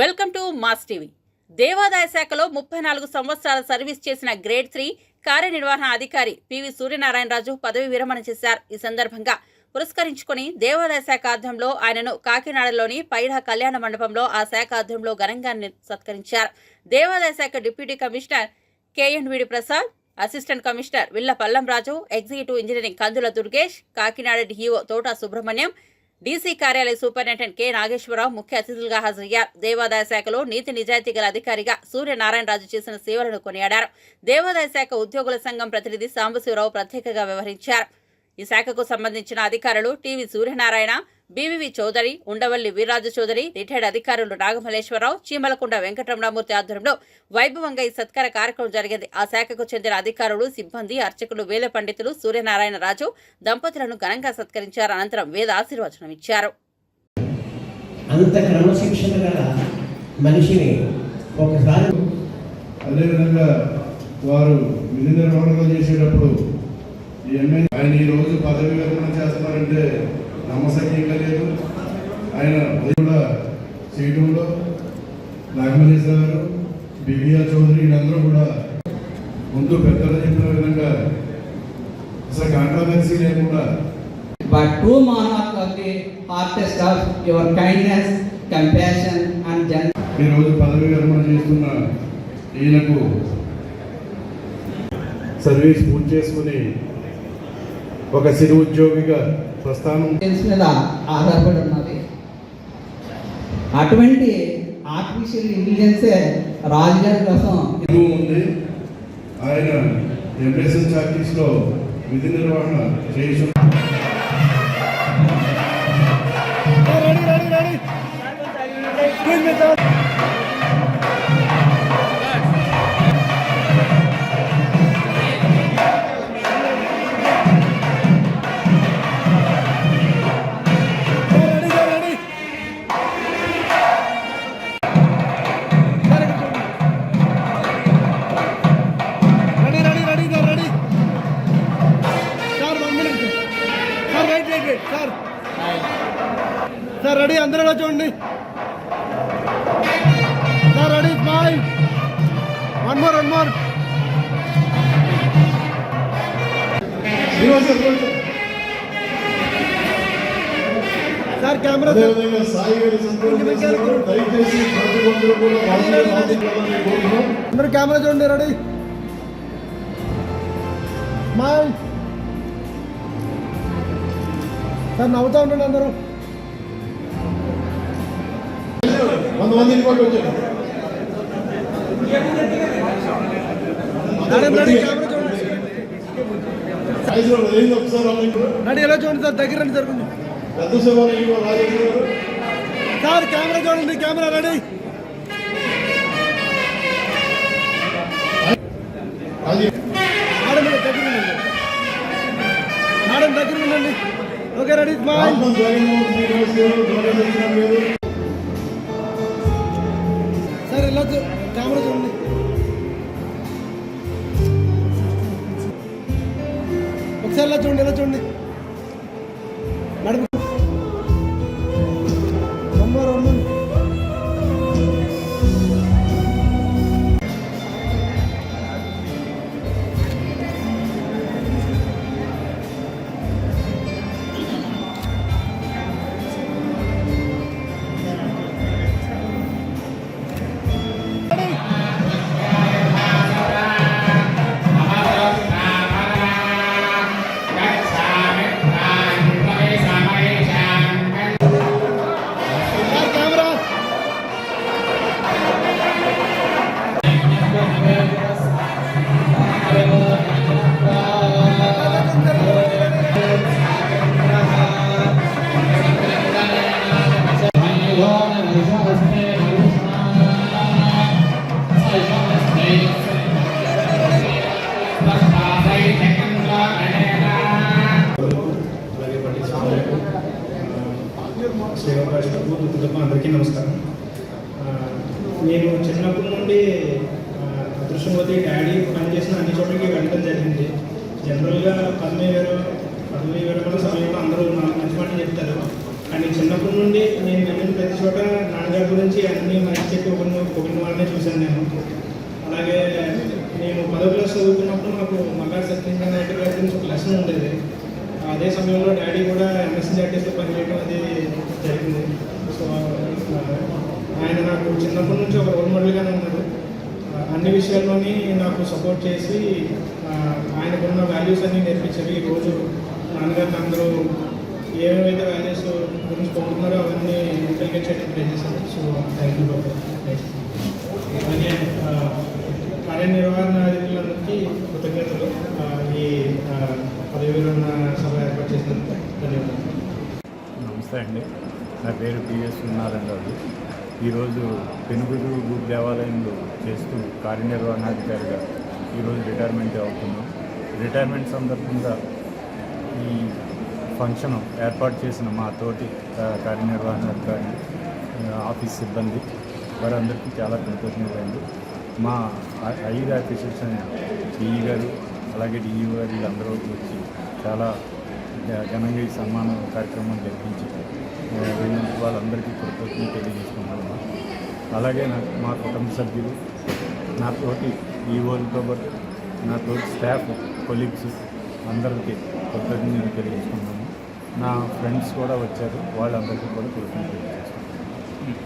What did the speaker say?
Welcome to mass TV. దేవాదాయ శాఖలో ముప్పై నాలుగు సంవత్సరాల సర్వీస్ చేసిన గ్రేడ్ త్రీ కార్యనిర్వహణ అధికారి పివి సూర్యనారాయణరాజు పదవి విరమణ చేశారు. ఈ సందర్భంగా పురస్కరించుకుని దేవాదాయ శాఖ ఆధ్వర్యంలో ఆయనను కాకినాడలోని పైడా కళ్యాణ మండపంలో ఆ శాఖ ఆధ్వర్యంలో ఘనంగా సత్కరించారు. దేవాదాయ శాఖ deputy commissioner KNVD Prasad assistant commissioner Villa Pallamraju executive engineering Kandula Durgesh Kakinada DEO Thota Subrahmanyam DC కార్యాలయ సూపరింటెండెంట్ కె నాగేశ్వరరావు ముఖ్య అతిథులుగా హాజరయ్యారు. దేవాదాయ శాఖలో నీతి నిజాయితీ గల అధికారిగా సూర్యనారాయణరాజు చేసిన సేవలను కొనియాడారు. దేవాదాయ శాఖ ఉద్యోగుల సంఘం ప్రతినిధి సాంబశివరావు ప్రత్యేకంగా వ్యవహరించారు. ఈ శాఖకు సంబంధించిన అధికారులు TV Suryanarayana BVV Chowdary Undavalli Veerraju Chowdary retired అధికారులు నాగమల్లేశ్వరరావు చీమలకుండ వెంకటరమణమూర్తి ఆధ్వర్యంలో వైభవంగా ఈ సత్కార కార్యక్రమం జరిగింది. ఆ శాఖకు చెందిన అధికారులు సిబ్బంది అర్చకులు వేద పండితులు సూర్యనారాయణ రాజు దంపతులను ఘనంగా సత్కరించారు. అనంతరం వేద ఆశీర్వచనం ఇచ్చారు. అంత క్రమశిక్షణ గల మనిషిని ఒకసారి అదేవిధంగా వారు విధి నిర్వహణలో చేసేటప్పుడు ఎమ్మెల్యే ఆయన ఈ రోజు పదవి విరమణ చేస్తున్నారంటే నమ్మశక్యంగా లేదు ఆయన కూడా చేయడంలో నాగమల్లేశ్వర గారు బివిఆర్ చౌదరి వీళ్ళందరూ కూడా ముందు పెద్దలు చెప్పిన విధంగా అసలు కాంట్రవర్సీ లేకుండా but true monarch of the artist of your kindness, compassion, and generosity. ఈ రోజు పదవి విరమణ చేస్తున్న ఈయనకు సర్వీస్ పూర్తి చేసుకుని ఒక సిరి ఉద్యోగిగా ప్రస్థానం మీద ఆధారపడి ఉన్నది. అటువంటి ఆర్టిఫిషియల్ ఇంటెలిజెన్సే రాజుగారి కోసం ఉంది ఆయన ఎంఎస్ఎన్ చార్టీస్లో విధి నిర్వహణ చేసి రెడీ సార్ రెడీ? అందరూ ఇలా చూడండి. Sir ready? Smile. One more one more sir camera అందరూ కెమెరా చూడండి రెడీ? స్మైల్. సార్ నవ్వుతూ ఉండండి అందరూ. ఏంది ఒకసారి వాళ్ళకి రెడీ ఎలా చూడండి సార్? దగ్గర రండి రాజేశ్వర గారు. సార్ కెమెరా చూడండి కెమెరా రెడీ. మేడం దగ్గర ఉండండి. మేడం దగ్గర ఉండండి. Okay ready smile sir camera చూడండి ఒకసారి ఇలా చూడండి ఎలా చూడండి. మేడం శ్రీరామరాజు అందరికీ నమస్కారం. నేను చిన్నప్పటి నుండి ఆ, డాడీ పనిచేసిన అన్ని చోట్లకి వెళ్ళడం జరిగింది. జనరల్గా పదవి వేరు పదవి విరమణ సమయంలో అందరూ నాకు మంచి మాట చెప్తారు. కానీ చిన్నప్పటి నుండి నేను వెళ్ళిన ప్రతి చోట నాన్నగారి గురించి అన్ని మంచి చెప్పి ఒకరిని ఒకరిని వాళ్ళనే చూశాను నేను. అలాగే నేను పదో క్లాస్ చదువుకున్నప్పుడు నాకు మగారు సత్యంగా నాయుడు గారి గురించి ఒక లెసన్ ఉండేది. అదే సమయంలో డాడీ కూడా ఎంఎస్సీ జాటీస్లో పనిచేయడం అది జరిగింది. సో ఆయన నాకు చిన్నప్పటి నుంచి ఒక రోల్ మోడల్గానే ఉన్నారు. అన్ని విషయాల్లోని నాకు సపోర్ట్ చేసి ఆయనకున్న వాల్యూస్ అన్ని నేర్పించారు. ఈరోజు నాన్నగారిని అందరూ ఏమేమైతే వాల్యూస్ గురించి పొందుతున్నారో అవన్నీ ఇంటర్గేట్ ట్రై చేశాను సో థ్యాంక్ యూ బాబు అలాగే కార్యనిర్వహణ అధికారులందరికీ కృతజ్ఞతలు. ఈ పదవిలో ఉన్న విరమణ సభ ఏర్పాటు చేసినందుకు ధన్యవాదాలు నమస్తే అండి నా పేరు పిఎస్ ఉన్నారండి ఈరోజు పెనుగుదు గ్రూప్ దేవాలయంలో చేస్తూ కార్యనిర్వహణాధికారిగా ఈరోజు రిటైర్మెంట్ అవుతున్నాం రిటైర్మెంట్ సందర్భంగా ఈ ఫంక్షన్ ఏర్పాటు చేసిన మా తోటి కార్యనిర్వహణాధికారి ఆఫీస్ సిబ్బంది వారందరికీ చాలా కృతజ్ఞతలండి మా ఐదు ఆఫీసర్స్ డిఈ గారు అలాగే డిఈ గారు వీళ్ళందరూ వచ్చి చాలా ఘనంగా ఈ సన్మాన కార్యక్రమం జరిపించి ఆ, వాళ్ళందరికీ కృతజ్ఞతలు తెలియజేసుకుంటున్నాను. అలాగే నా మా కుటుంబ సభ్యులు నాతోటి తోటి ఈఓలతో పాటు నా స్టాఫ్ కొలీగ్స్ అందరికీ కృతజ్ఞతలు తెలియజేసుకుంటున్నాము నా ఫ్రెండ్స్ కూడా వచ్చారు. వాళ్ళందరికీ కూడా కృతజ్ఞతలు.